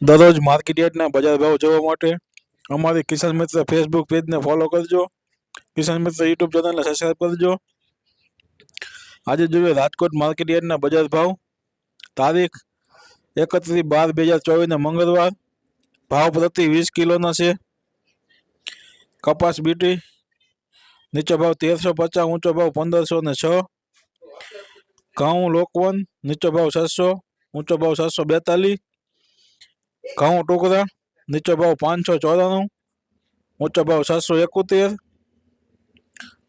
દરરોજ માર્કેટ યાર્ડના બજાર ભાવ જોવા માટે અમારી કિસાન મિત્ર ફેસબુક પેજને ફોલો કરજો. કિસાન મિત્ર યુટ્યુબ ચેનલને સબસ્ક્રાઈબ કરજો. આજે જોઈએ રાજકોટ માર્કેટ યાર્ડના બજાર ભાવ. તારીખ એકત્રીસ બાર બે હજાર ચોવીસના મંગળવાર. ભાવ પ્રતિ વીસ કિલોના છે. કપાસ બીટી, નીચો ભાવ તેરસો પચાસ, ઊંચો ભાવ પંદરસો ને છ. ઘઉં લોકવન, નીચો ભાવ સાતસો, ઊંચો ભાવ સાતસો બેતાલીસ. ઘઉં ટુકડા, નીચો ભાવ પાંચસો ચોરાણું ઊંચો ભાવ સાતસો એકોતેર,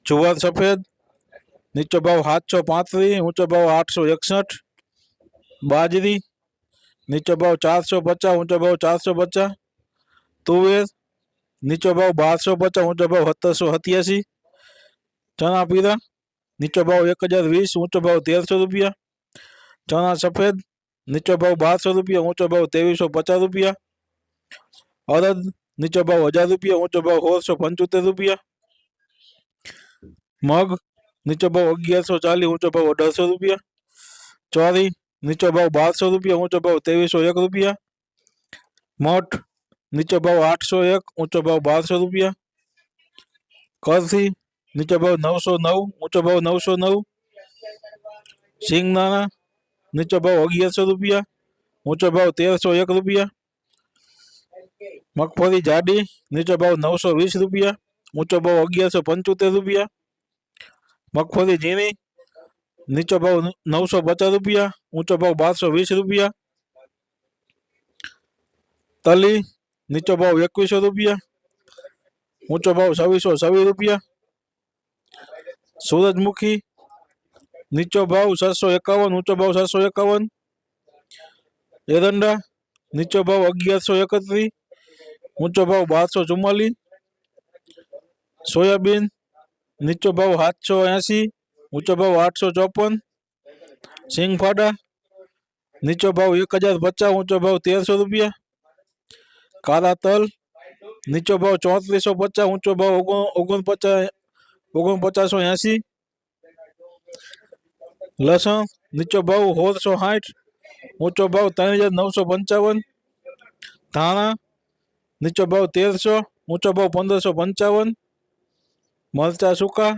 જુવાર સફેદ, નીચો ભાવ સાતસો પાંત્રીસ, ઊંચો ભાવ આઠસો એકસઠ, બાજરી, નીચો ભાવ ચારસો પચાસ, ઊંચો ભાવ ચારસો પચાસ, તુવેર, નીચો ભાવ બારસો પચાસ, ઊંચો ભાવ સત્તરસો સત્યાસી, ચણા પીરા નીચો ભાવ એક હજાર વીસ, ઊંચો ભાવ તેરસો રૂપિયા, ચણા સફેદ નીચો ભાવ બારસો રૂપિયા ઊંચો ભાવ ત્રેવીસો પચાસ રૂપિયા અડદ નીચો ભાવ હજાર રૂપિયા ઊંચો ભાવ સોળસો પંચોતેર રૂપિયા મગ નીચો ભાવ અગિયારસો ચાલીસ ઊંચો ભાવ અઢારસો રૂપિયા ચોરી નીચો ભાવ બારસો રૂપિયા ઊંચો ભાવ ત્રેવીસો એક રૂપિયા મઠ નીચો ભાવ આઠસો એક ઊંચો ભાવ બારસો રૂપિયા કરથી નીચો ભાવ નવસો નવ ઊંચો ભાવ નવસો નવ સિંગદાણા નીચો ભાવ અગિયારસો રૂપિયા ઊંચો ભાવ તેરસો એક રૂપિયા મગફળી જાડી નીચો ભાવ નવસો વીસ રૂપિયા ઊંચો ભાવ અગિયારસો પંચોતેર રૂપિયા મગફળી ઝીણી નીચો ભાવ નવસો પચાસ રૂપિયા ઊંચો ભાવ બારસો વીસ રૂપિયા તલી નીચો ભાવ એકવીસો રૂપિયા ઊંચો ભાવ છવ્વીસો છવ્વીસ રૂપિયા સૂરજમુખી નીચો ભાવ છસો એકાવન ઊંચો ભાવ છસો એકાવન એરંડા નીચો ભાવ અગિયારસો એકત્રીસ ઊંચો ભાવ બારસો ચુમ્માલીસ સોયાબીન નીચો ભાવ સાતસો એંસી ઊંચો ભાવ આઠસો ચોપન સિંગફાડા નીચો ભાવ એક હજાર પચાસ ઊંચો ભાવ તેરસો રૂપિયા કાળા તલ નીચો ભાવ ચોત્રીસો પચાસ ઊંચો ભાવ ઓગણ ઓગણપચાસ ઓગણપચાસો એંસી લસણ, નીચો ભાવ સોળસો સાઠ, ઊંચો ભાવ ત્રણ હજાર નવસો પંચાવન, ધાણા, નીચો ભાવ તેરસો, ઊંચો ભાવ પંદરસો પંચાવન, મરચા સૂકા,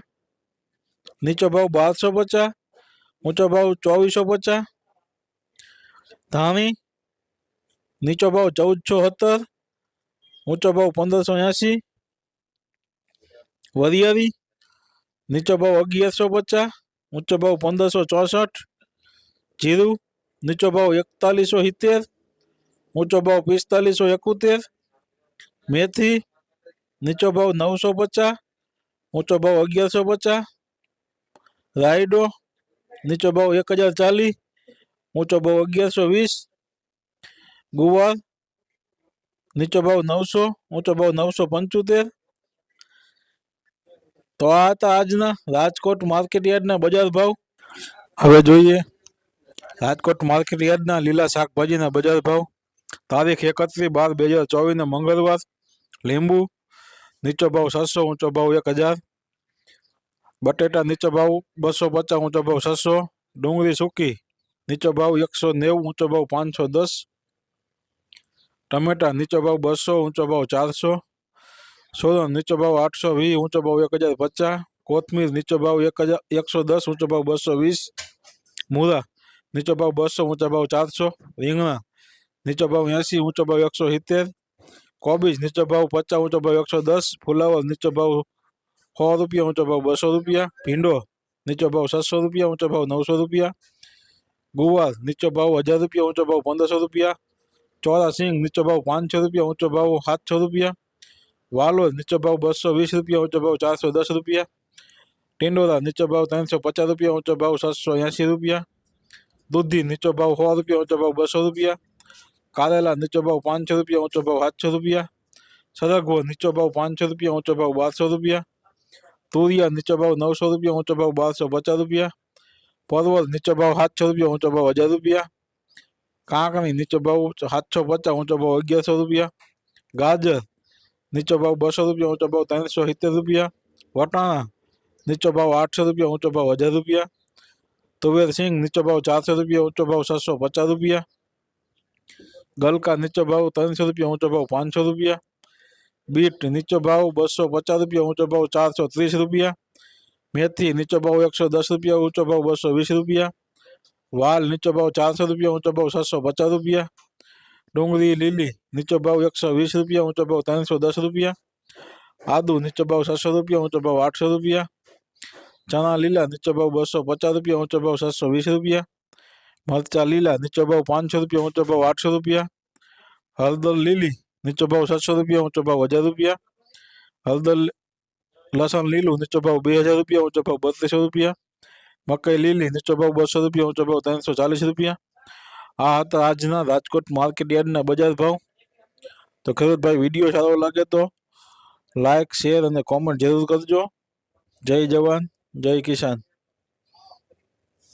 નીચો ભાવ બારસો પચાસ, ઊંચો ભાવ ચોવીસો પચાસ, ધાણી, નીચો ભાવ ચૌદસો સત્તર, ઊંચો ભાવ પંદરસો એંસી, વરિયાળી, નીચો ભાવ અગિયારસો પચાસ ઊંચો ભાવ પંદરસો ચોસઠ, જીરું, નીચો ભાવ એકતાલીસો સિત્તેર, ઊંચો ભાવ પિસ્તાલીસો એકોતેર, મેથી, નીચો ભાવ નવસો પચાસ, ઊંચો ભાવ અગિયારસો પચાસ, રાયડો, નીચો ભાવ એક હજાર ચાલીસ, ઊંચો ભાવ અગિયારસો વીસ, ગુવાર, નીચો ભાવ નવસો, ઊંચો ભાવ નવસો પંચોતેર તો આ હતા આજના રાજકોટ માર્કેટ યાર્ડના બજાર ભાવ. હવે જોઈએ રાજકોટ માર્કેટ યાર્ડના લીલા શાકભાજીના બજાર ભાવ. તારીખ એકત્રીસ બાર બે હજાર ચોવીસના મંગળવાર. લીંબુ નીચો ભાવ સાતસો, ઊંચો ભાવ એક હજાર. બટેટા નીચો ભાવ બસો પચાસ, ઊંચો ભાવ છસો ડુંગળી સૂકી નીચો ભાવ એકસો નેવું, ઊંચો ભાવ પાંચસો દસ. ટમેટા નીચો ભાવ બસો, ઊંચો ભાવ ચારસો. સોરણ નીચો ભાવ આઠસો વીસ ઊંચો ભાવ એક હજાર પચાસ કોથમીર નીચો ભાવ એક હજાર એકસો દસ ઊંચો ભાવ બસો વીસ મૂળા નીચો ભાવ બસો ઊંચો ભાવ ચારસો રીંગણા નીચો ભાવ એંસી ઊંચો ભાવ એકસો સિત્તેર કોબીજ નીચો ભાવ પચાસ ઊંચો ભાવ એકસો દસ ફુલાવર નીચો ભાવ સો રૂપિયા ઊંચો ભાવ બસો રૂપિયા ભીંડો નીચો ભાવ છસો રૂપિયા ઊંચો ભાવ નવસો રૂપિયા ગુવાર નીચો ભાવ હજાર રૂપિયા ઊંચો ભાવ પંદરસો રૂપિયા ચોરા સિંગ નીચો ભાવ પાંચસો રૂપિયા ઊંચો ભાવ સાતસો રૂપિયા વાલોર નીચો ભાવ બસો વીસ રૂપિયા ઊંચો ભાવ ચારસો દસ રૂપિયા ટિંડોરા નીચો ભાવ ત્રણસો પચાસ રૂપિયા ઊંચો ભાવ સાતસો એંસી રૂપિયા દૂધી નીચો ભાવ સો રૂપિયા ઊંચો ભાવ બસો રૂપિયા કારેલા નીચો ભાવ પાંચસો રૂપિયા ઊંચો ભાવ સાતસો રૂપિયા સરગવો નીચો ભાવ પાંચસો રૂપિયા ઊંચો ભાવ બારસો રૂપિયા તુરિયા નીચો ભાવ નવસો રૂપિયા ઊંચો ભાવ બારસો પચાસ રૂપિયા પરવળ નીચો ભાવ સાતસો રૂપિયા ઊંચો ભાવ હજાર રૂપિયા કાંકણી નીચો ભાવ સાતસો પચાસ ઊંચો ભાવ અગિયારસો રૂપિયા ગાજર નીચો ભાવ બસો રૂપિયા ઊંચો ભાવ ત્રણસો સિત્તેર રૂપિયા વટાણા નીચો ભાવ આઠસો રૂપિયા ઊંચો ભાવ હજાર રૂપિયા તુવેર સિંગ નીચો ભાવ ચારસો રૂપિયા ઊંચો ભાવ છસો પચાસ રૂપિયા ગલકા નીચો ભાવ ત્રણસો રૂપિયા ઊંચો ભાવ પાંચસો રૂપિયા બીટ નીચો ભાવ બસો પચાસ રૂપિયા ઊંચો ભાવ ચારસો ત્રીસ રૂપિયા મેથી નીચો ભાવ એકસો દસ રૂપિયા ઊંચો ભાવ બસો વીસ રૂપિયા વાલ નીચો ભાવ ચારસો રૂપિયા ઊંચો ભાવ છસો પચાસ રૂપિયા ડુંગળી લીલી નીચો ભાવ એકસો વીસ રૂપિયા ઊંચો ભાવ ત્રણસો દસ રૂપિયા આદુ નીચો ભાવ છસો રૂપિયા ઊંચો ભાવ આઠસો રૂપિયા ચણા લીલા નીચો ભાવ બસો પચાસ રૂપિયા ઊંચો ભાવ છસો વીસ રૂપિયા મરચા લીલા નીચો ભાવ પાંચસો રૂપિયા ઊંચો ભાવ આઠસો રૂપિયા હળદર લીલી નીચો ભાવ સાતસો રૂપિયા ઊંચો ભાવ હજાર રૂપિયા હળદર લી- લસણ લીલું નીચો ભાવ બે હજાર રૂપિયા ઊંચો ભાવ બત્રીસો રૂપિયા મકાઈ લીલી નીચો ભાવ બસો રૂપિયા ઊંચો ભાવ ત્રણસો ચાલીસ રૂપિયા આ હતા આજના રાજકોટ માર્કેટ યાર્ડના બજાર ભાવ. તો ખેડૂતભાઈ, વીડિયો સારો લાગે તો લાઇક શેર અને કોમેન્ટ જરૂર કરજો. જય જવાન, જય કિસાન.